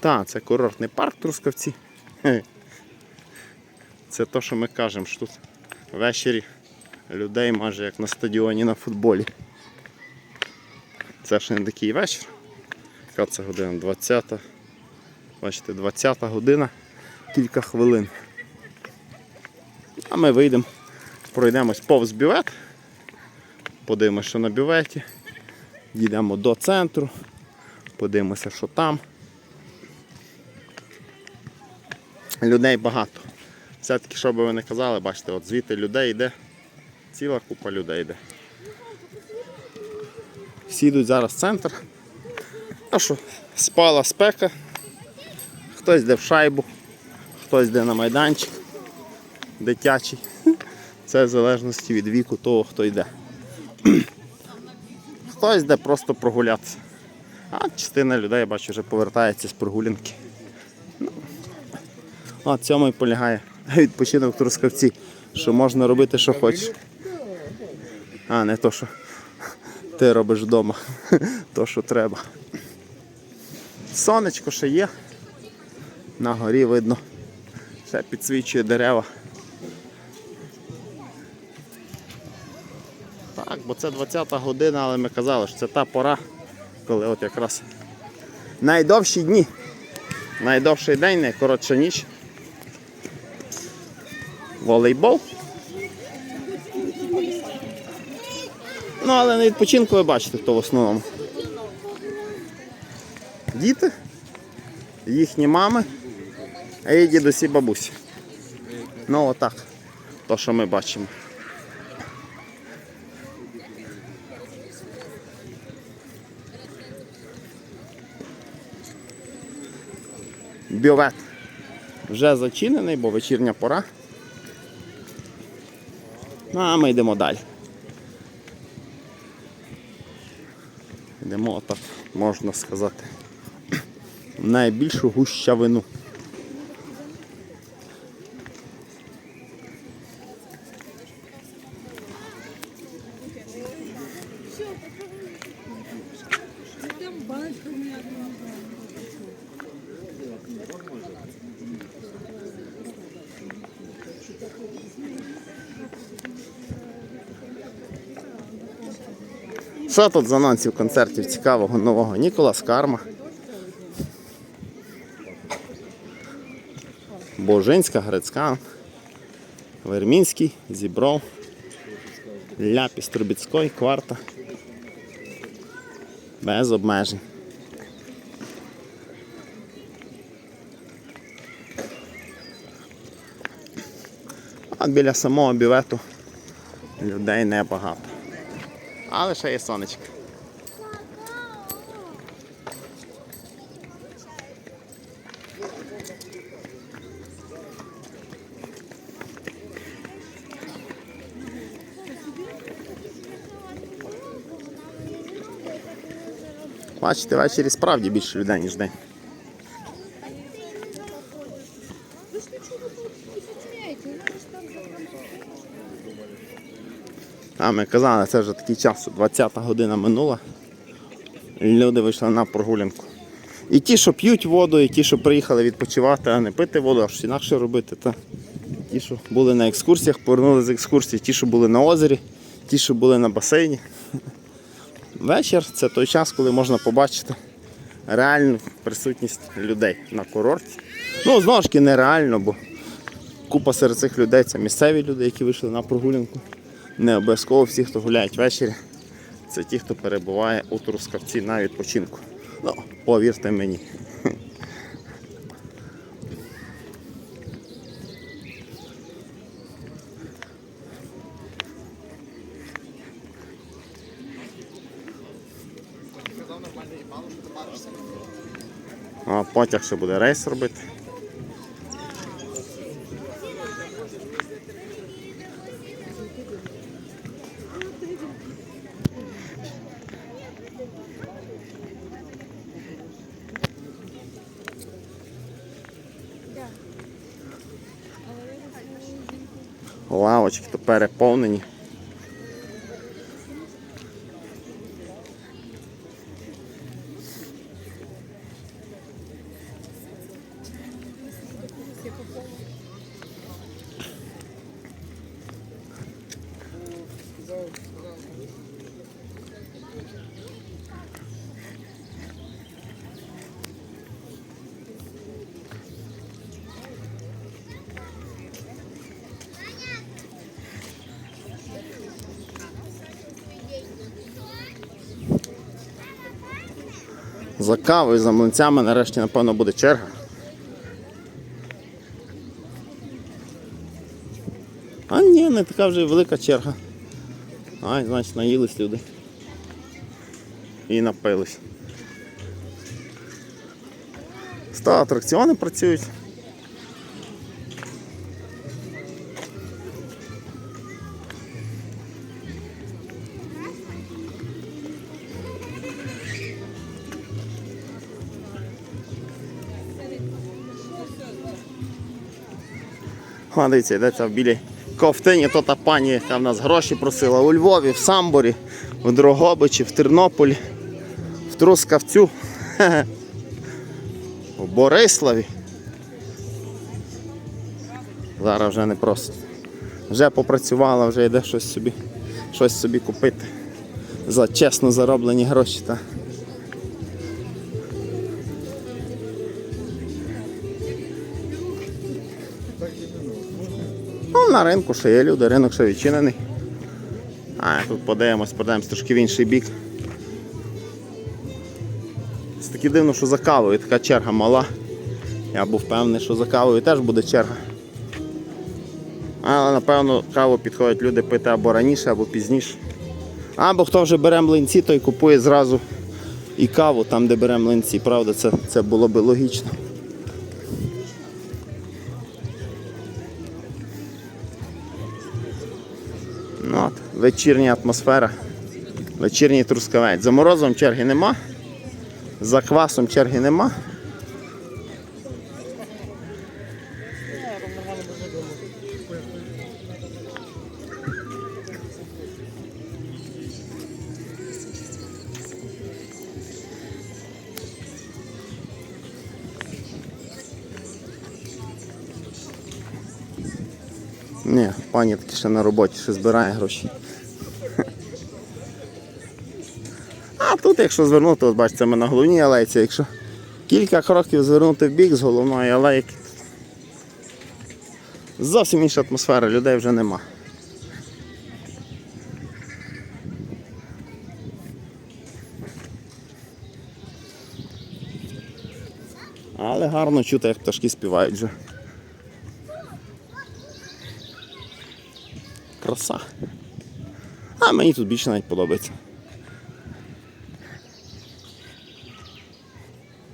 Так, це курортний парк Трускавці. Це то, що ми кажемо, що тут ввечері людей майже як на стадіоні на футболі. Це ж не такий вечір. Яка це година? 20. Бачите, 20 година, кілька хвилин. А ми вийдемо, пройдемось повз бювет, подивимося, що на бюветі, йдемо до центру, подивимося, що там. Людей багато. Все-таки, що би ви не казали, бачите, от звідти людей йде, ціла купа людей йде. Всі йдуть зараз в центр. А що, спала спека, хтось йде в шайбу, хтось йде на майданчик дитячий. Це в залежності від віку того, хто йде. Хтось йде просто прогулятися. А частина людей, я бачу, вже повертається з прогулянки. А цьому і полягає відпочинок в Трускавці, що можна робити, що хочеш. А, не то, що ти робиш вдома, то, що треба. Сонечко ще є. На горі видно. Ще підсвічує дерева. Так, бо це 20-та година, але ми казали, що це та пора, коли от якраз найдовші дні. Найдовший день, найкоротша ніч. Волейбол. Ну, але на відпочинку ви бачите, хто в основному. Діти, їхні мами, її дідусі бабусі. Ну отак. То, що ми бачимо. Бювет вже зачинений, бо вечірня пора. Ну, а ми йдемо далі. Йдемо отак, можна сказати, найбільшу гущавину. Що тут з анонсів концертів цікавого нового? Ніколас Карма. Божинська, Грецька, Вермінський, Зібров, Ляпіс Трубіцький, Кварта. Без обмежень. А біля самого бювету людей небагато. Але ще є сонечко. Бачите, ввечері справді більше людей, ніж день. Вы ж ничего тут не потеряете. Вы же там А ми казали, це вже такий час, 20-та година минула. Люди вийшли на прогулянку. І ті, що п'ють воду, і ті, що приїхали відпочивати, а не пити воду, а щось інакше робити. Та ті, що були на екскурсіях, повернули з екскурсії, ті, що були на озері, ті, що були на басейні. Вечір це той час, коли можна побачити реальну присутність людей на курорті. Ну, знову ж таки, нереально, бо купа серед цих людей це місцеві люди, які вийшли на прогулянку. Не обов'язково всі, хто гуляють ввечері, це ті, хто перебуває у Трускавці на відпочинку. Ну, повірте мені. А потяг ще буде рейс робити. лавочки то переповнені. results. За кавою, за млинцями нарешті, напевно, буде черга. А ні, не така вже велика черга. Ай, значить, наїлись люди. І напились. Ста атракціони працюють. Дивіться, йдеться в білій ковтині, то та пані, яка в нас гроші просила у Львові, в Самборі, в Дрогобичі, в Тернополі, в Трускавцю, в Бориславі. Зараз вже не просто. Вже попрацювала, вже йде щось собі, щось собі купити за чесно зароблені гроші. Та. На ринку ще є люди, ринок ще відчинений. А, тут подивимось, подивимось трошки в інший бік. Це таки дивно, що за кавою така черга мала. Я був впевнений, що за кавою теж буде черга. Але напевно каву підходять люди пити або раніше, або пізніше. Або хто вже бере млинці, той купує зразу і каву там, де бере млинці. Правда, це, це було би логічно. Вечірня атмосфера. Вечірній трускавець. За морозом черги нема. За квасом черги нема. Ні, пані таки ще на роботі, ще збирає гроші. А якщо звернути, от бачите, ми на головній алейці, якщо кілька кроків звернути в бік з головної алейки, зовсім інша атмосфера, людей вже нема. Але гарно чути, як пташки співають вже. Краса. А мені тут більше навіть подобається.